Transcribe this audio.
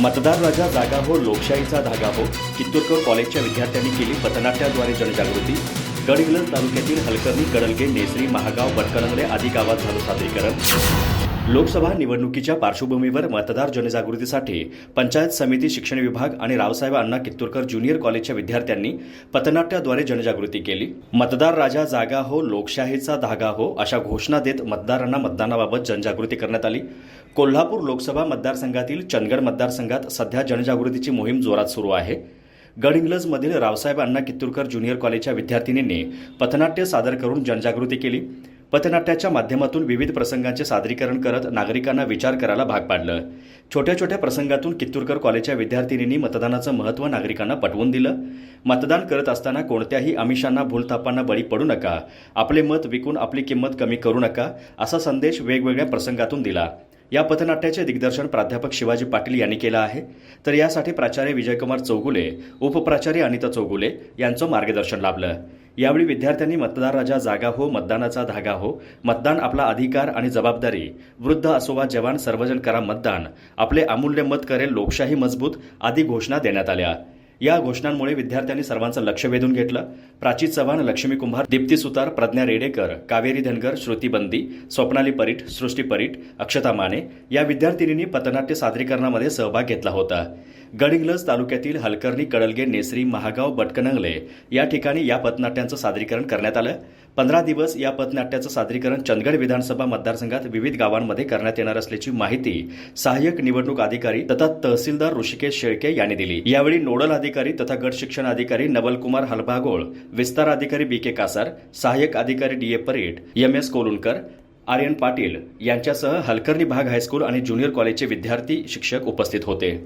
मतदार राजा जागा हो लोकशाहीचा धागा हो. कित्तूरकर कॉलेजच्या विद्यार्थ्यांनी केली पथनाट्याद्वारे जनजागृती. गडहिंग्लज तालुक्यातील हलकर्णी कडलगे नेसरी महागाव बटकलंगले आदी गावात झालं सादरीकरण. लोकसभा निवडणुकीच्या पार्श्वभूमीवर मतदार जनजागृतीसाठी पंचायत समिती शिक्षण विभाग आणि रावसाहेब अण्णा कित्तूरकर ज्युनियर कॉलेजच्या विद्यार्थ्यांनी पथनाट्याद्वारे जनजागृती केली. मतदार राजा जागा हो लोकशाहीचा धागा हो अशा घोषणा देत मतदारांना मतदानाबाबत जनजागृती करण्यात आली. कोल्हापूर लोकसभा मतदारसंघातील चंदगड मतदारसंघात सध्या जनजागृतीची मोहीम जोरात सुरू आहे. गडहिंग्लजमधील रावसाहेब अण्णा कित्तूरकर ज्युनियर कॉलेजच्या विद्यार्थिनींनी पथनाट्य सादर करून जनजागृती केली. पथनाट्याच्या माध्यमातून विविध प्रसंगांचे सादरीकरण करत नागरिकांना विचार करायला भाग पाडलं. छोट्या छोट्या प्रसंगातून कित्तूरकर कॉलेजच्या विद्यार्थिनींनी मतदानाचं महत्त्व नागरिकांना पटवून दिलं. मतदान करत असताना कोणत्याही आमिषांना भूलथापांना बळी पडू नका. आपले मत विकून आपली किंमत कमी करू नका असा संदेश वेगवेगळ्या प्रसंगातून दिला. या पथनाट्याचे दिग्दर्शन प्राध्यापक शिवाजी पाटील यांनी केलं आहे. तर यासाठी प्राचार्य विजयकुमार चौगुले उपप्राचार्य अनिता चौगुले यांचं मार्गदर्शन लाभलं. यावेळी विद्यार्थ्यांनी मतदार राजा जागा हो मतदानाचा धागा हो मतदान आपला अधिकार आणि जबाबदारी वृद्ध असो वा जवान सर्वजण करा मतदान आपले अमूल्य मत करेल लोकशाही मजबूत आदी घोषणा देण्यात आल्या. या घोषणांमुळे विद्यार्थ्यांनी सर्वांचं लक्ष वेधून घेतलं. प्राची चव्हाण लक्ष्मी कुंभार दीप्ती सुतार प्रज्ञा रेडेकर कावेरी धनगर श्रुती बंदी स्वप्नाली परीट सृष्टी परीट अक्षता माने या विद्यार्थिनींनी पथनाट्य सादरीकरणामध्ये सहभाग घेतला होता. गडिंग्लज तालुक्यातील हलकर्णी कडलगे नेसरी महागाव बटकनंगले या ठिकाणी या पथनाट्यांचं सादरीकरण करण्यात आलं. पंधरा दिवस या पथनाट्याचं सादरीकरण चंदगड विधानसभा मतदारसंघात विविध गावांमध्ये करण्यात येणार असल्याची माहिती सहाय्यक निवडणूक अधिकारी तथा तहसीलदार ऋषिकेश शेळके यांनी दिली. यावेळी नोडल अधिकारी तथा गट शिक्षण अधिकारी नवलकुमार हलभागोळ विस्तार अधिकारी बी के कासार सहाय्यक अधिकारी D A Paret M S Kolunkar Aryan Patil यांच्यासह हलकर्णी भाग हायस्कूल आणि ज्युनियर कॉलेजचे विद्यार्थी शिक्षक उपस्थित होते.